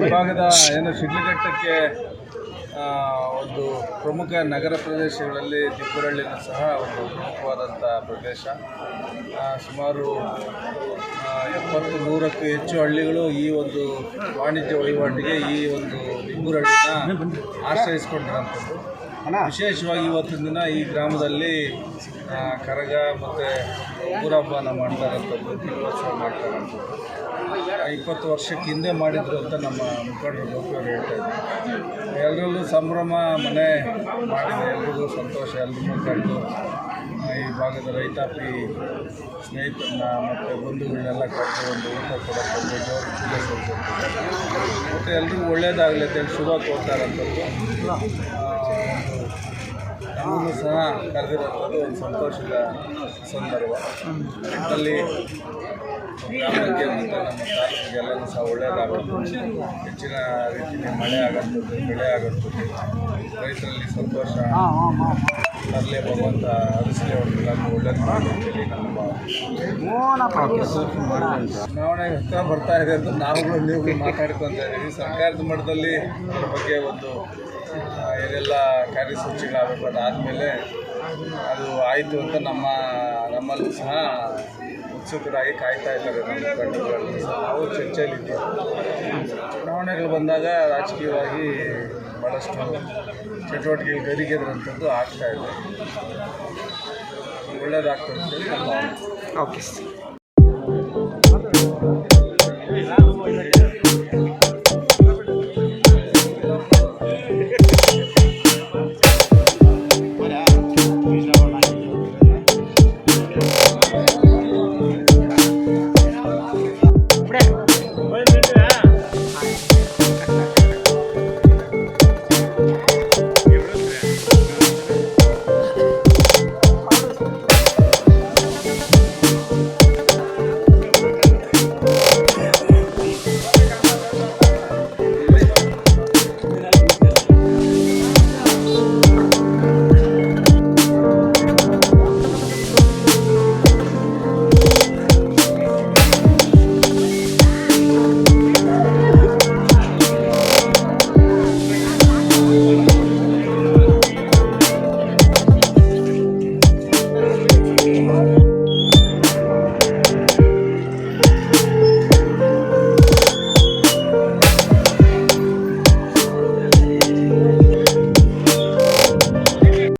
ವಿಭಾಗದ ಏನು ಶಿಡ್ಲಘಟ್ಟಕ್ಕೆ ಒಂದು ಪ್ರಮುಖ ನಗರ ಪ್ರದೇಶಗಳಲ್ಲಿ ತಿಪ್ಪರಳ್ಳಿನೂ ಸಹ ಒಂದು ಪ್ರಮುಖವಾದಂಥ ಪ್ರದೇಶ. ಆ, ಸುಮಾರು ಎಪ್ಪತ್ತು ನೂರಕ್ಕೂ ಹೆಚ್ಚು ಹಳ್ಳಿಗಳು ಈ ಒಂದು ವಾಣಿಜ್ಯ ವಹಿವಾಟಿಗೆ ಈ ಒಂದು ತಿಪ್ಪರಳ್ಳಿನ ಆಶ್ರಯಿಸ್ಕೊಂಡಿರೋಂಥದ್ದು ವಿಶೇಷವಾಗಿ ಇವತ್ತಿನ ದಿನ ಈ ಗ್ರಾಮದಲ್ಲಿ ಕರಗ ಮತ್ತು ಊರಹಬ್ಬನ ಹಬ್ಬನ ಇರೋಂಥದ್ದು ದೀಪೋತ್ಸವ ಮಾಡ್ತಾರಂಥದ್ದು ಇಪ್ಪತ್ತು ವರ್ಷಕ್ಕೆ ಹಿಂದೆ ಮಾಡಿದ್ರು ಅಂತ ನಮ್ಮ ಮುಖಂಡರು ಗೋಪಿಯವರು ಹೇಳ್ತಾ ಇದ್ದಾರೆ ಎಲ್ಲರಲ್ಲೂ ಸಂಭ್ರಮ, ಮನೆ ಮಾಡಿದೆ. ಎಲ್ರಿಗೂ ಸಂತೋಷ. ಎಲ್ರಿಗೂ ಕಂಡು ಈ ಭಾಗದ ರೈತಾಪಿ ಸ್ನೇಹಿತರನ್ನ ಮತ್ತು ಬಂಧುಗಳನ್ನೆಲ್ಲ ಕರೆದು ಒಂದು ಊಟ ಕೊಡೋಕ್ಕೆ ಜೋರು ಪೂಜೆ ಸಲ್ಲಿಸ್ತಾರೆ ಮತ್ತು ಎಲ್ರಿಗೂ ಒಳ್ಳೇದಾಗಲಿ ಅಂತೇಳಿ ಶುಭ ಕೊಡ್ತಾರಂಥದ್ದು ನಮಗೂ ಸಹ ಕರೆದಿರೋದು ಒಂದು ಸಂತೋಷದ ಸಂದರ್ಭ. ಅಲ್ಲಿ ಗ್ರಾಮಕ್ಕೆ ಮತ್ತು ನಮ್ಮ ಎಲ್ಲನೂ ಸಹ ಒಳ್ಳೆಯದಾಗುತ್ತೆ ಹೆಚ್ಚಿನ ರೀತಿಯಲ್ಲಿ ಮಳೆ ಆಗುತ್ತೆ, ಬೆಳೆ ಆಗುತ್ತೆ. ರೈತರಲ್ಲಿ ಸಂತೋಷ ತರಲೆ ಭಗವಂತ ಹರಿಸಲಿ ಹೊಡೆದಿಲ್ಲ ಒಳ್ಳೇದು ಮಾಡಿ ಅಂತೇಳಿ ನಮ್ಮ ಚುನಾವಣೆ ಹತ್ರ ಬರ್ತಾ ಇದೆ ಅಂತ ನಾವುಗಳು ನೀವು ಮಾತಾಡ್ಕೊತ ಇದ್ದೀವಿ. ಸರ್ಕಾರದ ಮಟ್ಟದಲ್ಲಿ ಅದ್ರ ಬಗ್ಗೆ ಒಂದು ಏನೆಲ್ಲ ಕಾರ್ಯಸೂಚಿಗಳಾಗಬೇಕು ಅದಾದಮೇಲೆ ಅದು ಆಯಿತು ಅಂತ ನಮ್ಮ, ನಮ್ಮಲ್ಲೂ ಸಹ ಉತ್ಸುಕರಾಗಿ ಕಾಯ್ತಾ ಇದ್ದಾರೆ ನಮ್ಮ ಕಣ್ಣುಗಳಲ್ಲಿ ನಾವು ಚರ್ಚೆಯಲ್ಲಿದ್ದೀವಿ ಚುನಾವಣೆಗಳು ಬಂದಾಗ ರಾಜಕೀಯವಾಗಿ ಭಾಳಷ್ಟು ಚಟುವಟಿಕೆಗಳು ಗರಿಗೆದರಂಥದ್ದು ಆಗ್ತಾ ಇದೆ. ಒಳ್ಳೆಯದಾಗ್ತದೆ ಓಕೆ